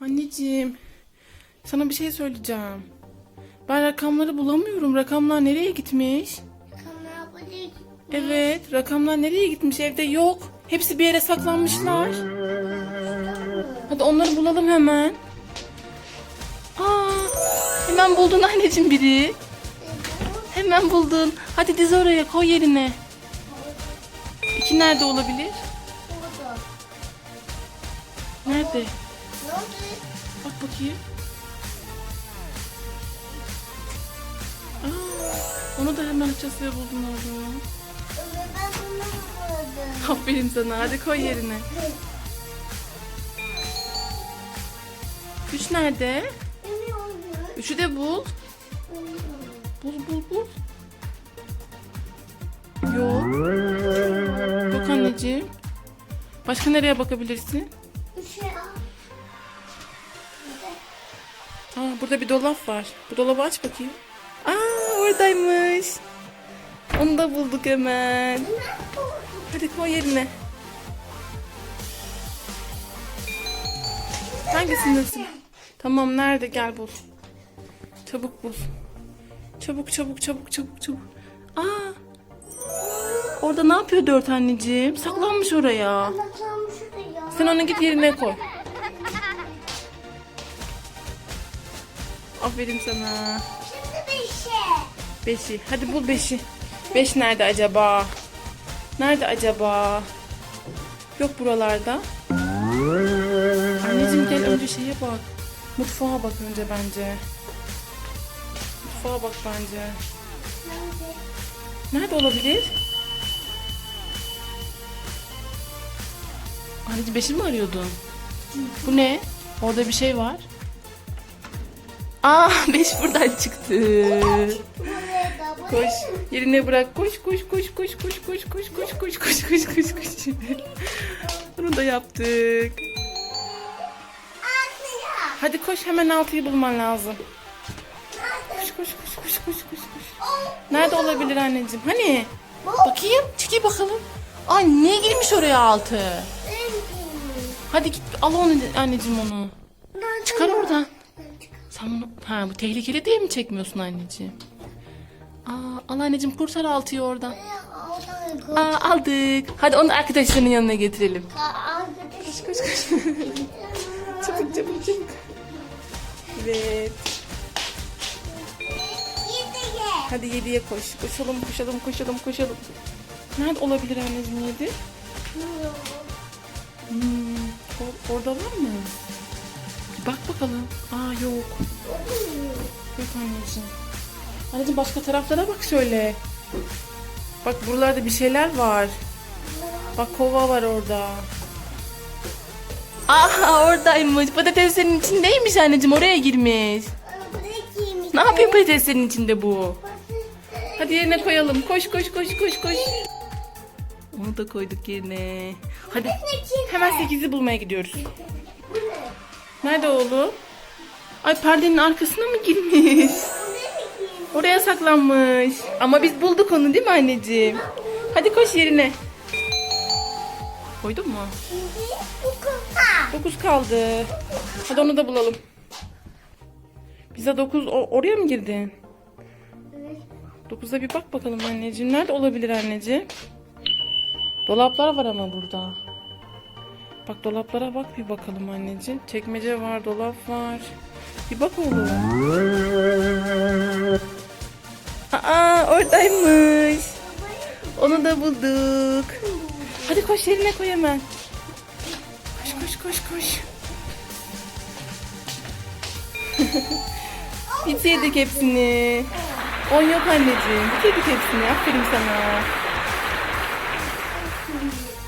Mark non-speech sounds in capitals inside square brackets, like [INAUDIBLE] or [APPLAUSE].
Anneciğim, sana bir şey söyleyeceğim. Ben rakamları bulamıyorum. Rakamlar nereye gitmiş? Kamera buraya Evet, rakamlar nereye gitmiş? Evde yok. Hepsi bir yere saklanmışlar. Hadi onları bulalım hemen. Aa, hemen buldun anneciğim biri. Hemen buldun. Hadi diz oraya koy yerine. İki nerede olabilir? Nerede? Bak bakayım. Aa, onu da hemen açası buldun oğlum. Ben bunu buldum. Aferin sana. Hadi koy yerine. Üç nerede? Üçü de bul. Bul bul bul. Yok. Yok anneciğim. Başka nereye bakabilirsin? Al. Aa, burada bir dolap var. Bu dolabı aç bakayım. Aa oradaymış. Onu da bulduk hemen. Hadi koy yerine. Hangisindesin? Tamam nerede gel bul. Çabuk bul. Çabuk çabuk çabuk çabuk çabuk. Aa. Orada ne yapıyor dört anneciğim? Saklanmış oraya. Sen onu git yerine koy. Aferin sana. Şimdi şey. Beşi. Hadi bul beşi. Beş nerede acaba? Nerede acaba? Yok buralarda. Anneciğim gel önce şeye bak. Mutfağa bak önce bence. Mutfağa bak bence. Nerede? Nerede olabilir? Anneciğim beşi mi arıyordun? Bu ne? Orada bir şey var. Aa beş buradan çıktı. Koş. Yerine bırak. Koş koş koş koş koş koş koş koş koş koş koş koş koş. Bunu da yaptık. Hadi koş hemen altıyı bulman lazım. Koş koş koş koş koş koş koş. Nerede olabilir anneciğim? Hani? Bakayım. Çekil bakalım. Ay niye girmiş oraya altı? Hadi git al onu anneciğim onu. Çıkar oradan. Sen bunu... Ha bu tehlikeli diye mi çekmiyorsun anneciğim? Aa, al anneciğim kurtar altıyı oradan. Aa, aldık. Hadi onu arkadaşlarının yanına getirelim. Koş koş koş. [LAUGHS] çabuk çabuk çabuk. Evet. Hadi yediye koş. Koşalım koşalım koşalım koşalım. Nerede olabilir anneciğim yedi? Hmm, or- orada var mı? Bak bakalım. Aa yok. Yok anneciğim. Anneciğim başka taraflara bak şöyle. Bak buralarda bir şeyler var. Bak kova var orada. Aha oradaymış. Patateslerin içindeymiş anneciğim. Oraya girmiş. Ne yapıyor patateslerin içinde bu? Hadi yerine koyalım. Koş koş koş koş koş. Onu da koyduk yerine. Hadi hemen 8'i bulmaya gidiyoruz. Nerede oğlum? Ay perdenin arkasına mı girmiş? Oraya saklanmış. Ama biz bulduk onu değil mi anneciğim? Hadi koş yerine. Koydun mu? 9 kaldı. Hadi onu da bulalım. Bize 9 oraya mı girdin? 9'a bir bak bakalım anneciğim. Nerede olabilir anneciğim? Dolaplar var ama burada. Bak dolaplara bak bir bakalım anneciğim. Çekmece var, dolap var. Bir bak oğlum. Aa oradaymış. Onu da bulduk. Hadi koş yerine koy hemen. Koş koş koş koş. [LAUGHS] Bitirdik hepsini. On yok anneciğim. Bitirdik hepsini. Aferin sana.